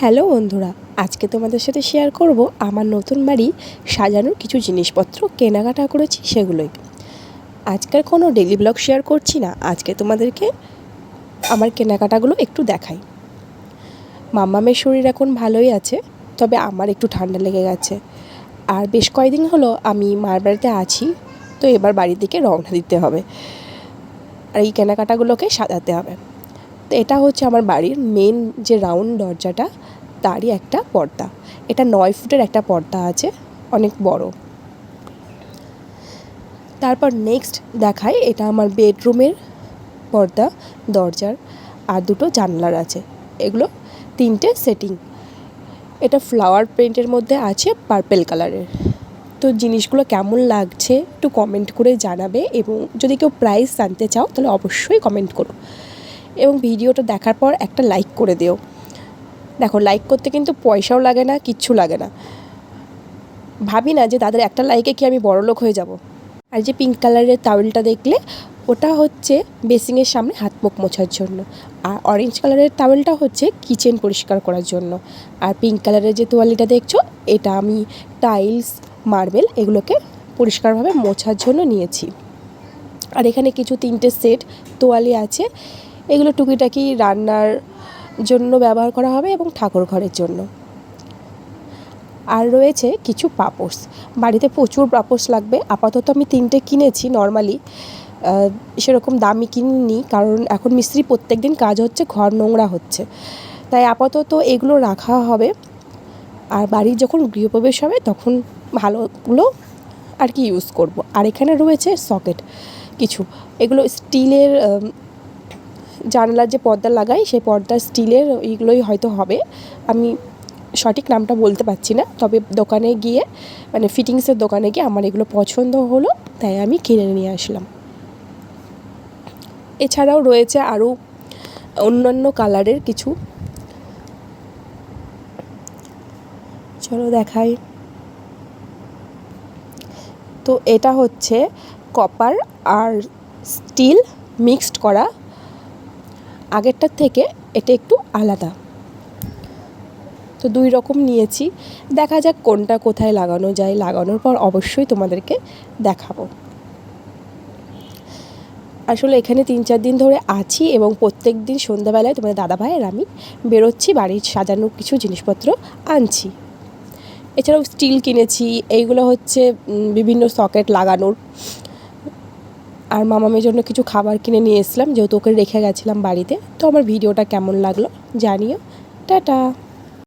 Hello বন্ধুরা, আজকে তোমাদের সাথে শেয়ার করব আমার নতুন বাড়ি সাজানোর কিছু জিনিসপত্র, কেনাকাটা করেছি সেগুলোই। আজকের কোনো ডেলি ব্লগ শেয়ার করছি না, আজকে তোমাদেরকে আমার কেনাকাটাগুলো একটু দেখাই। মাম্মামের শরীর এখন ভালোই আছে, তবে আমার একটু ঠান্ডা লেগে গেছে। আর বেশ কয়েকদিন হলো আমি মার বাড়িতে আছি, তো এবার বাড়ির দিকে রওনা দিতে হবে। আর এই কেনাকাটাগুলোকে সাজাতে হবে। তো এটা হচ্ছে আমার বাড়ির মেন যে রাউন্ড দরজাটা তারই একটা পর্দা। এটা নয় ফুটের একটা পর্দা আছে, অনেক বড়। তারপর নেক্সট দেখায় এটা আমার বেডরুমের পর্দা, দরজার, আর দুটো জানলার আছে। এগুলো তিনটে সেটিং এটা ফ্লাওয়ার প্রিন্টের মধ্যে আছে পার্পেল কালারের তো জিনিসগুলো কেমন লাগছে একটু কমেন্ট করে জানাবে, এবং যদি কেউ প্রাইস জানতে চাও, তাহলে অবশ্যই কমেন্ট করো। এবং ভিডিওটা দেখার পর একটা লাইক করে দিও। দেখো লাইক করতে কিন্তু পয়সাও লাগে না, কিচ্ছু লাগে না। ভাবি না যে তাদের একটা লাইকে কি আমি বড় লোক হয়ে যাব? আর যে পিঙ্ক কালারের টাওয়েলটা দেখলে, ওটা হচ্ছে বেসিংয়ের সামনে হাত মুখ মোছার জন্য। আর অরেঞ্জ কালারের টাওয়েলটা হচ্ছে কিচেন পরিষ্কার করার জন্য। আর পিঙ্ক কালারের যে তোয়ালিটা দেখছ, এটা আমি টাইলস মার্বেল এগুলোকে পরিষ্কারভাবে মোছার জন্য নিয়েছি। আর এখানে কিছু তিনটে সেট তোয়ালি আছে। এগুলো টুকিটাকি রান্নার জন্য ব্যবহার করা হবে এবং ঠাকুর ঘরের জন্য। আর রয়েছে কিছু পাপোস বাড়িতে প্রচুর পাপোস লাগবে। আপাতত আমি তিনটে কিনেছি নর্মালি সেরকম দামি কিনিনি কারণ এখন মিস্ত্রি প্রত্যেক দিন কাজ হচ্ছে, ঘর নোংরা হচ্ছে। তাই আপাতত এগুলো রাখা হবে। আর বাড়ির যখন গৃহপ্রবেশ হবে তখন ভালোগুলো আর কি ইউজ করব। আর এখানে রয়েছে সকেট কিছু। এগুলো স্টিলের জানলার যে পর্দা লাগাই, সেই পর্দা স্টিলের এইগুলোই হয়তো হবে। আমি সঠিক নামটা বলতে পারছি না, তবে দোকানে গিয়ে মানে ফিটিংসের দোকানে গিয়ে আমার এগুলো পছন্দ হলো, তাই আমি কিনে নিয়ে আসলাম। এছাড়াও রয়েছে আরও অন্যান্য কালারের কিছু। চলো দেখাই। তো এটা হচ্ছে কপার আর স্টিল মিক্সড করা আগেরটার থেকে এটা একটু আলাদা। তো দুই রকম নিয়েছি। দেখা যাক কোনটা কোথায় লাগানো যায়। লাগানোর পর অবশ্যই তোমাদেরকে দেখাবো। আসলে এখানে তিন চার দিন ধরে আছি এবং প্রত্যেক দিন সন্ধ্যাবেলায় তোমাদের দাদাভাই আর আমি বেরোচ্ছি, বাড়ির সাজানোর কিছু জিনিসপত্র আনছি। এছাড়াও স্টিল কিনেছি। এইগুলো হচ্ছে বিভিন্ন সকেট লাগানোর। আর মামামের জন্য কিছু খাবার কিনে নিয়ে এসলাম যেহেতু ওকে রেখে গেছিলাম বাড়িতে। তো আমার ভিডিওটা কেমন লাগল জানিও। টাটা!